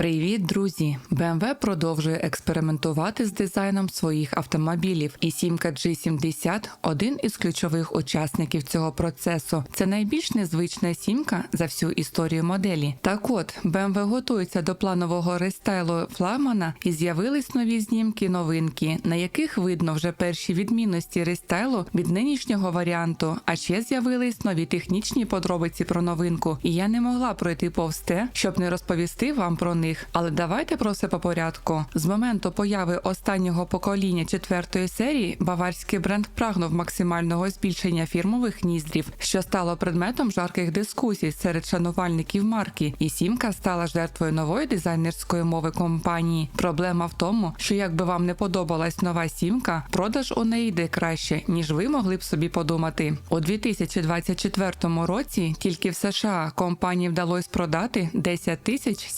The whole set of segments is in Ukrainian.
Привіт, друзі! BMW продовжує експериментувати з дизайном своїх автомобілів, і сімка G70 – один із ключових учасників цього процесу. Це найбільш незвична сімка за всю історію моделі. Так от, BMW готується до планового рестайлу флагмана і з'явились нові знімки новинки, на яких видно вже перші відмінності рестайлу від нинішнього варіанту. А ще з'явились нові технічні подробиці про новинку. І я не могла пройти повз те, щоб не розповісти вам про них. Але давайте про все по порядку. З моменту появи останнього покоління четвертої серії баварський бренд прагнув максимального збільшення фірмових ніздрів, що стало предметом жарких дискусій серед шанувальників марки, і сімка стала жертвою нової дизайнерської мови компанії. Проблема в тому, що якби вам не подобалась нова сімка, продаж у неї йде краще, ніж ви могли б собі подумати. У 2024 році тільки в США компанії вдалося продати 10 тисяч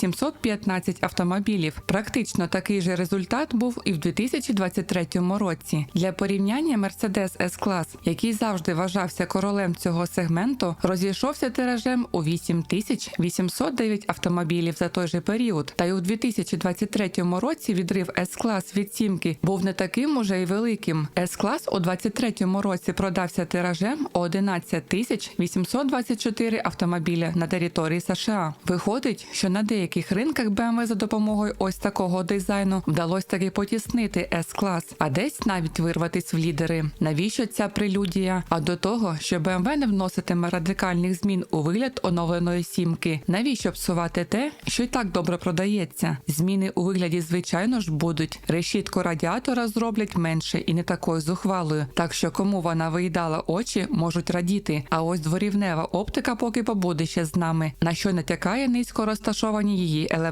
715 автомобілів. Практично такий же результат був і в 2023 році. Для порівняння Mercedes S-Class, який завжди вважався королем цього сегменту, розійшовся тиражем у 8 тисяч 809 автомобілів за той же період. Та й у 2023 році відрив S-Class від сімки був не таким уже й великим. S-Class у 2023 році продався тиражем у 11 тисяч 824 автомобіля на території США. Виходить, що на деяких ринках BMW за допомогою ось такого дизайну вдалося таки потіснити S-клас, а десь навіть вирватись в лідери. Навіщо ця прелюдія? А до того, що BMW не вноситиме радикальних змін у вигляд оновленої сімки. Навіщо псувати те, що й так добре продається? Зміни у вигляді, звичайно ж, будуть. Решітку радіатора зроблять менше і не такою зухвалою. Так що кому вона виїдала очі, можуть радіти. А ось дворівнева оптика поки побуде ще з нами, на що натякає низько розташовані її елементи.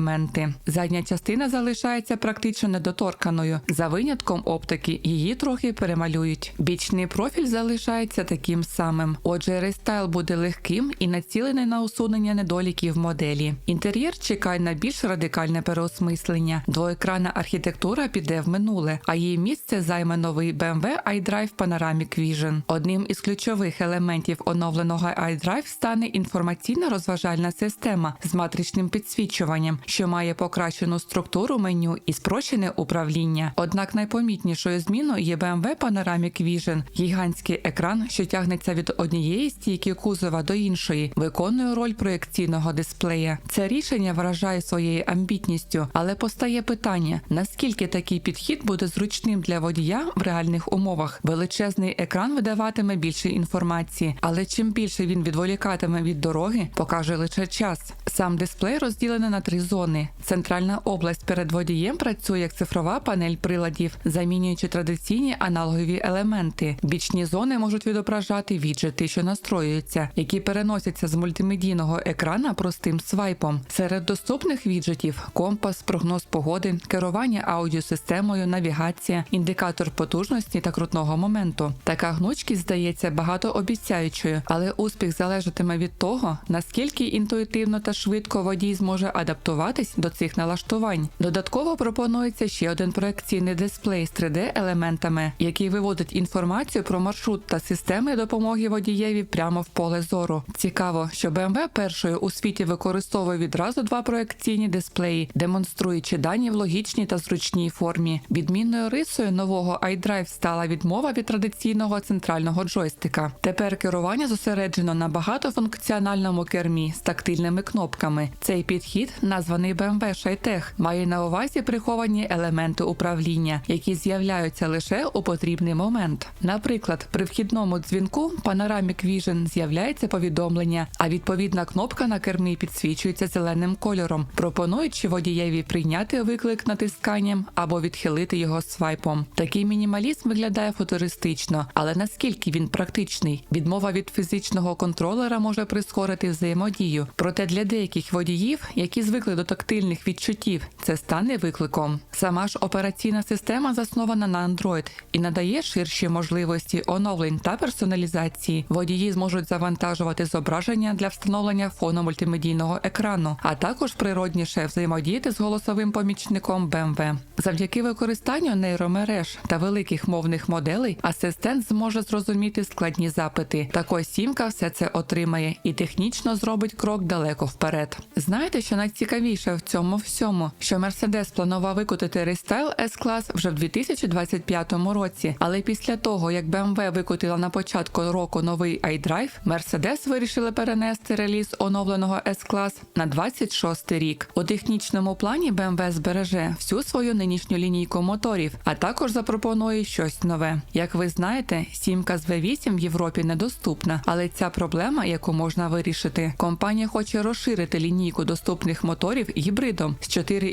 Задня частина залишається практично недоторканою. За винятком оптики її трохи перемалюють. Бічний профіль залишається таким самим. Отже, рестайл буде легким і націлений на усунення недоліків моделі. Інтер'єр чекає на більш радикальне переосмислення. Двоекранна архітектура піде в минуле, а її місце займе новий BMW iDrive Panoramic Vision. Одним із ключових елементів оновленого iDrive стане інформаційно-розважальна система з матричним підсвічуванням, що має покращену структуру меню і спрощене управління. Однак найпомітнішою зміною є BMW Panoramic Vision – гігантський екран, що тягнеться від однієї стійки кузова до іншої, виконує роль проєкційного дисплея. Це рішення вражає своєю амбітністю, але постає питання: наскільки такий підхід буде зручним для водія в реальних умовах? Величезний екран видаватиме більше інформації, але чим більше він відволікатиме від дороги, покаже лише час. Сам дисплей розділений на три зони. Центральна область перед водієм працює як цифрова панель приладів, замінюючи традиційні аналогові елементи. Бічні зони можуть відображати віджити, що настроюються, які переносяться з мультимедійного екрана простим свайпом. Серед доступних віджитів компас, прогноз погоди, керування аудіосистемою, навігація, індикатор потужності та крутного моменту. Така гнучкість здається багатообіцяючою, але успіх залежатиме від того, наскільки інтуїтивно та швидко водій зможе адаптуватись до цих налаштувань. Додатково пропонується ще один проекційний дисплей з 3D-елементами, який виводить інформацію про маршрут та системи допомоги водієві прямо в поле зору. Цікаво, що BMW першою у світі використовує відразу два проекційні дисплеї, демонструючи дані в логічній та зручній формі. Відмінною рисою нового iDrive стала відмова від традиційного центрального джойстика. Тепер керування зосереджено на багатофункціональному кермі з тактильними кнопками. Цей підхід, названий BMW ShyTech, має на увазі приховані елементи управління, які з'являються лише у потрібний момент. Наприклад, при вхідному дзвінку Panoramic Vision з'являється повідомлення, а відповідна кнопка на кермі підсвічується зеленим кольором, пропонуючи водієві прийняти виклик натисканням або відхилити його свайпом. Такий мінімалізм виглядає футуристично, але наскільки він практичний? Відмова від фізичного контролера може прискорити взаємодію. Проте для деяких водіїв, які звикли до тактильних відчуттів, це стане викликом. Сама ж операційна система заснована на Android і надає ширші можливості оновлень та персоналізації. Водії зможуть завантажувати зображення для встановлення фону мультимедійного екрану, а також природніше взаємодіяти з голосовим помічником BMW. Завдяки використанню нейромереж та великих мовних моделей асистент зможе зрозуміти складні запити. Також сімка все це отримає і технічно зробить крок далеко вперед. Знаєте, що найцікавіше? найцікавіше в цьому всьому, що Mercedes планував викотити рестайл S-клас вже в 2025 році. Але після того, як BMW викотила на початку року новий iDrive, Mercedes вирішили перенести реліз оновленого S-клас на 26 рік. У технічному плані BMW збереже всю свою нинішню лінійку моторів, а також запропонує щось нове. Як ви знаєте, сімка з V8 в Європі недоступна, але ця проблема, яку можна вирішити, компанія хоче розширити лінійку доступних моторів гібридом з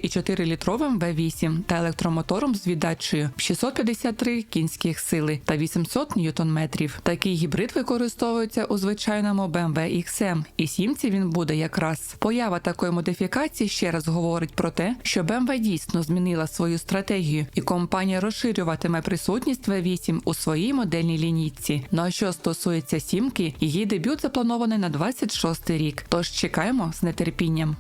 4,4 літровим V8 та електромотором з віддачею 653 кінських сили та 800 ньютон-метрів. Такий гібрид використовується у звичайному BMW XM, і сімці він буде якраз. Поява такої модифікації ще раз говорить про те, що BMW дійсно змінила свою стратегію, і компанія розширюватиме присутність V8 у своїй модельній лінійці. Ну а що стосується сімки, її дебют запланований на 26 рік. Тож чекаємо з нетерпінням.